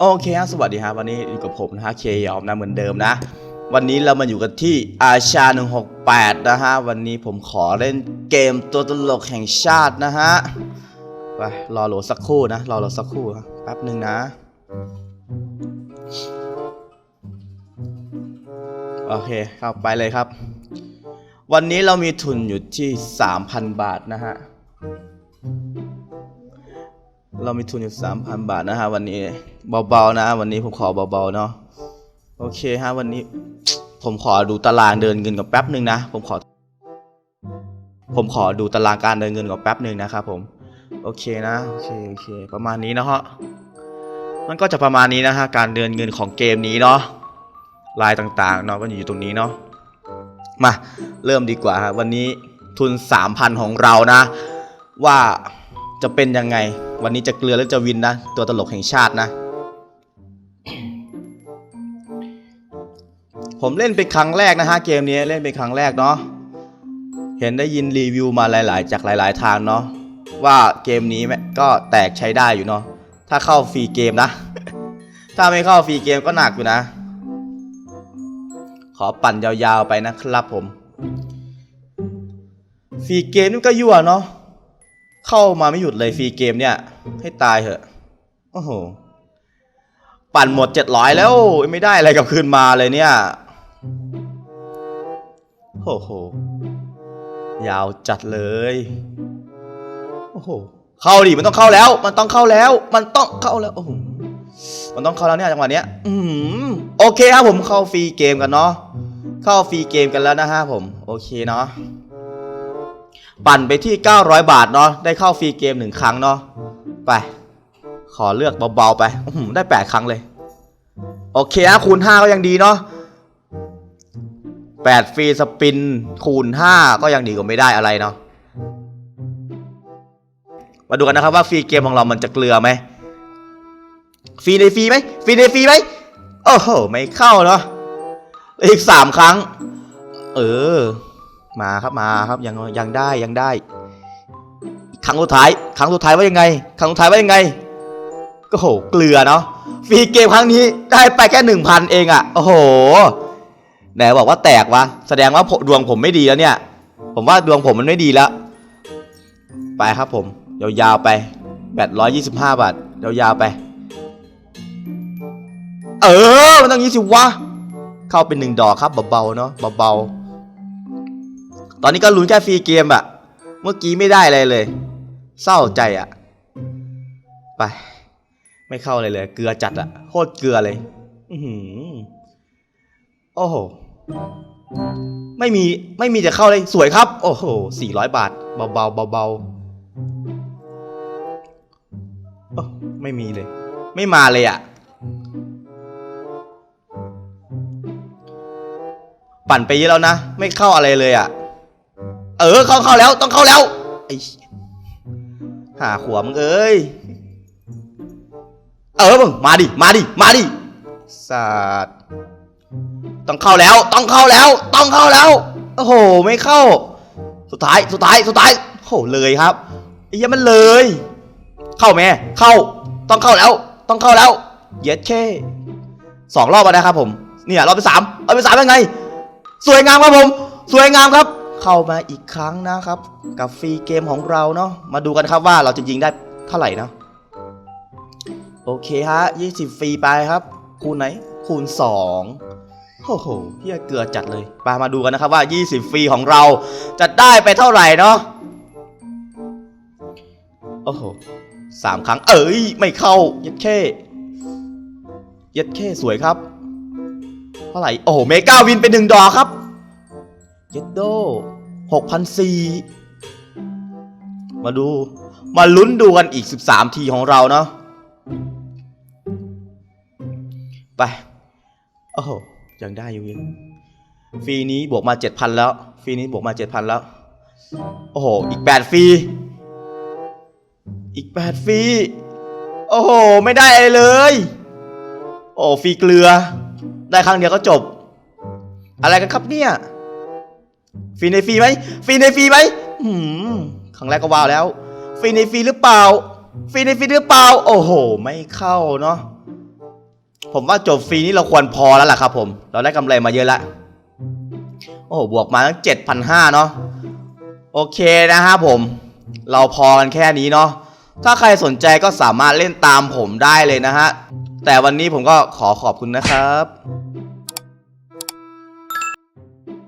โอเคฮะสวัสดีครับวันนี้อยู่กับผมนะฮะเคยอมนะเหมือนเดิมนะ วันนี้เรามาอยู่กันที่อาชา 168 นะฮะ วันนี้ผมขอเล่นเกมตัวตลกแห่งชาตินะฮะไปรอโหลดสักครู่นะ รอโหลดสักครู่แป๊บหนึ่งนะโอเคเข้าไปเลยครับ วันนี้เรามีทุนอยู่ที่ 3,000 บาทนะฮะ เรามีทุนอยู่3,000บาทนะฮะวันนี้เบาๆนะ วันนี้ผมขอเบาๆเนาะโอเคฮะวันนี้ผมขอดูตารางเดินเงินกับแป๊บหนึ่งนะผมขอ ผมขอดูตารางการเดินเงินกับแป๊บหนึ่งนะครับผมโอเคนะโอเคโอเคประมาณนี้นะฮะมันก็จะประมาณนี้นะฮะการเดินเงินของเกมนี้เนาะลายต่างๆเนาะก็อยู่ตรงนี้เนาะมาเริ่มดีกว่าฮะวันนี้ทุน 3,000 ของเรานะ ว่า จะเป็นยังไง วันนี้จะเกลือหรือจะวินนะ ตัวตลกแห่งชาตินะ ผมเล่นเป็นครั้งแรกนะฮะเกมนี้เล่นเป็นครั้งแรกเนาะเห็นได้ยินรีวิวมาหลาย ๆ จากหลาย ๆ ทางเนาะว่าเกมนี้แม่ก็แตกใช้ได้อยู่เนาะถ้าเข้าฟรีเกมนะ ถ้าไม่เข้าฟรีเกมก็หนักอยู่นะ ขอปั่นยาว ๆ ไปนะครับผมฟรีเกมนี่ก็ยั่วเนาะ เข้ามาไม่หยุดเลยฟรีเกมเนี่ย ให้ตายเถอะ โอ้โห ปั่นหมดเจ็ดร้อยแล้ว ไม่ได้อะไรกลับคืนมาเลยเนี่ย โอ้โห ยาวจัดเลย โอ้โห เข้าดิ มันต้องเข้าแล้ว มันต้องเข้าแล้ว มันต้องเข้าแล้ว โอ้โห มันต้องเข้าแล้วเนี่ยจังหวะเนี้ย อืมโอเคครับผมเข้าฟรีเกมกันเนาะ เข้าฟรีเกมกันแล้วนะฮะผม โอเคเนาะ ปั่นไปที่ 900 บาทเนาะได้เข้าฟรีเกมหนึ่งครั้งเนาะไป ขอเลือกเบาๆไปได้ 8 ครั้งเลย โอเคนะคูณ 5 ก็ยังดีเนาะ8ฟรีสปินคูณ 5 ก็ยังดีกว่าไม่ได้อะไรเนาะมาดูกันนะครับว่าฟรีเกมของเรามันจะเกลือไหมฟรีในฟรีไหมฟรีในฟรีไหมโอ้โห ไม่เข้าเนาะอีก3ครั้ง เออ มาครับมาครับยังยังได้ยังได้ครั้งสุดท้ายครั้งสุดท้ายว่ายังไงครั้งสุดท้ายว่ายังไงก็โหเกลือเนาะฟรีเกมครั้งนี้ได้ไปแค่หนึ่งพันเองอะ่ะโอ้โหไหนบอกว่าแตกวะแสดงว่าผมดวงผมไม่ดีแล้วเนี่ย ผมว่าดวงผมมันไม่ดีแล้ว ไปครับผม ยาวๆไปแบตร้อยยี่สิบห้าบาทยาวๆไป เออ มันต้องยี่สิบวะเข้าเป็นหนึ่งดอกครับเบาๆเนาะเบาๆ ตอนนี้ก็ลุ้นแค่ฟรีเกมอะเมื่อกี้ไม่ได้อะไรเลย เศร้าใจอะไป ไม่เข้าเลยเลย เกลือจัดอะโคตรเกลือเลย อือโอ้โห ไม่มีไม่มีจะเข้าเลยสวยครับ โอ้โหสี่ร้อยบาท เบาๆเบาๆโอ้ไม่มีเลย ไม่มาเลยอะปั่นไปเยอะแล้วนะ ไม่เข้าอะไรเลยอะ เออเข้าเข้าแล้วต้องเข้าแล้วไอ้หาขวมึงเอ้ย เออมึงมาดิมาดิมาดิสัตว์ต้องเข้าแล้วต้องเข้าแล้ว ต้องเข้าแล้วโอ้โหไม่เข้า สุดท้ายสุดท้ายสุดท้ายโอ้โหเลยครับไอ้เหี้ยมันเลย เข้าแม่เข้า ต้องเข้าแล้ว ต้องเข้าแล้วเย็ดแค่สองรอบแล้วนะครับผมเนี่ยรอบที่สามรอบที่สามยังไง สวยงามครับผม สวยงามครับ เข้ามาอีกครั้งนะครับ กับฟรีเกมของเราเนาะมาดูกันครับว่าเราจะยิงได้เท่าไหร่นะโอเคฮะ20 ฟรีไปครับ คูณไหน คูณ 2โอ้โหเฮียเกลือจัดเลยไปมาดูกันนะครับว่า 20 ฟรีของเราจะได้ไปเท่าไหร่เนาะโอ้โหสามครั้ง เอ้ย ไม่เข้าย็ดแค่ย็ดแค่สวยครับ เท่าไหร่ โอ้โห เมกาวินเป็นหนึ่งดอกครับ เย็ดโดหกพันสี่มาดู มาลุ้นดูกันอีกสิบสามทีของเราเนาะไป โอ้โห ยังได้อยู่ยังฟรีนี้บวกมาเจ็ดพันแล้ว ฟรีนี้บวกมาเจ็ดพันแล้ว โอ้โห อีกแปดฟรี อีกแปดฟรี โอ้โห ไม่ได้อะไรเลย โอ้ฟรีเกลือ ได้ครั้งเดียวก็จบ อะไรกันครับเนี่ย ฟรีในฟรีไหมฟรีในฟรีไหมหืมครั้งแรกก็ว้าวแล้ว ฟรีในฟรีหรือเปล่า ฟรีในฟรีหรือเปล่า โอ้โห ไม่เข้าเนาะ ผมว่าจบฟรีนี่เราควรพอแล้วล่ะครับผม เราได้กำไรมาเยอะล้วโอ้โห บวกมาตั้งเจ็ดพันห้าเนาะ โอเคนะครับผม เราพอกันแค่นี้เนาะ ถ้าใครสนใจก็สามารถเล่นตามผมได้เลยนะฮะ แต่วันนี้ผมก็ขอขอบคุณนะครับ